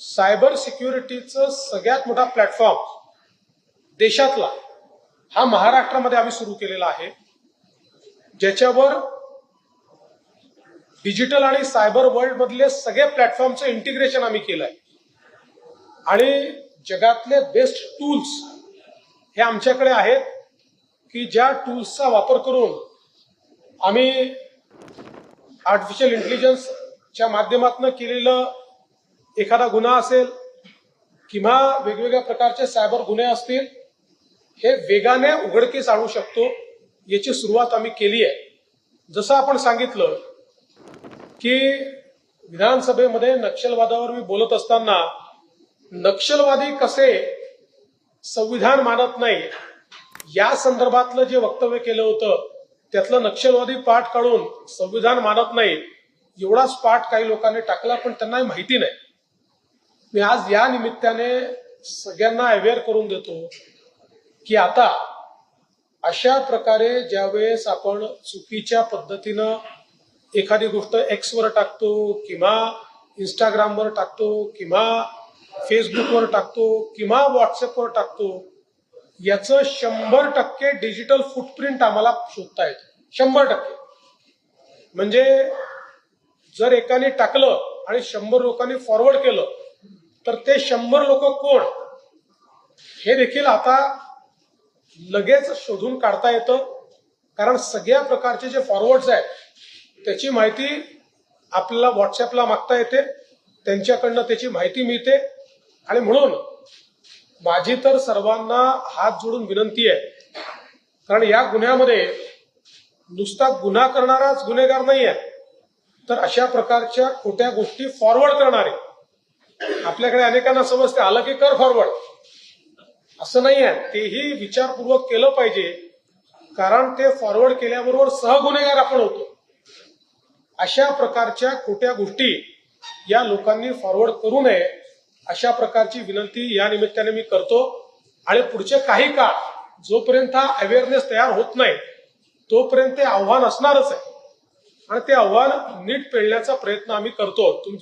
Cyber सिक्युरिटीचं सगळ्यात मोठा platform देशातला हा महाराष्ट्रामध्ये आम्ही सुरू केलेला आहे. ज्याच्यावर डिजिटल आणि सायबर वर्ल्ड मधले सगळे प्लॅटफॉर्मचं इंटिग्रेशन आम्ही केलं आहे आणि जगातले बेस्ट टूल्स हे आमच्याकडे आहेत की ज्या टूल्सचा वापर करून आम्ही आर्टिफिशियल इंटेलिजन्सच्या माध्यमातून केलेलं एखादा गुन्हा असेल किंवा वेगवेगळ्या प्रकारचे सायबर गुन्हे असतील हे वेगाने उघडकीस आणू शकतो याची सुरुवात आम्ही केली आहे. जसं आपण सांगितलं की विधानसभेमध्ये नक्षलवादावर मी बोलत असताना नक्षलवादी कसे संविधान मानत नाही या संदर्भातलं जे वक्तव्य केलं होतं त्यातलं नक्षलवादी पाठ काढून संविधान मानत नाही एवढाच पाठ काही लोकांनी टाकला पण त्यांना माहिती नाही. मी आज या निमित्ताने सगळ्यांना अवेअर करून देतो की आता अशा प्रकारे ज्यावेळेस आपण चुकीच्या पद्धतीनं एखादी गोष्ट एक्सवर टाकतो किंवा इंस्टाग्रामवर टाकतो किंवा फेसबुकवर टाकतो किंवा व्हॉट्सअपवर टाकतो याचं शंभर टक्के डिजिटल फुटप्रिंट आम्हाला शोधता येतं. शंभर टक्के. म्हणजे जर एकाने टाकलं आणि शंभर लोकांनी फॉरवर्ड केलं तर ते शंभर लोक कोण? हे देखील आता लगेच शोधून काढता येतं. कारण सगळ्या प्रकारचे जे फॉरवर्ड्स आहेत त्याची माहिती आपल्याला व्हॉट्सअपला मागता येते. त्यांच्याकडनं त्याची माहिती मिळते. आणि म्हणून माझी तर सर्वांना हात जोडून विनंती आहे. कारण या गुन्ह्यामध्ये नुसता गुन्हा करणाराच गुन्हेगार नाही आहे तर अशा प्रकारच्या खोट्या गोष्टी फॉरवर्ड करणारे आपल्याकडे अनेकांना समजते आलं की कर फॉरवर्ड असं नाही आहे. तेही विचारपूर्वक केलं पाहिजे. कारण ते फॉरवर्ड केल्याबरोबर सहगुन्हेगार आपण होतो. अशा प्रकारच्या खोट्या गोष्टी या लोकांनी फॉरवर्ड करू नये अशा प्रकारची विनंती या निमित्ताने मी करतो. आणि पुढचे काही काळ जोपर्यंत हा अवेअरनेस तयार होत नाही तोपर्यंत ते आव्हान असणारच आहे. आणि ते आव्हान नीट पेळण्याचा प्रयत्न आम्ही करतो. तुम्ही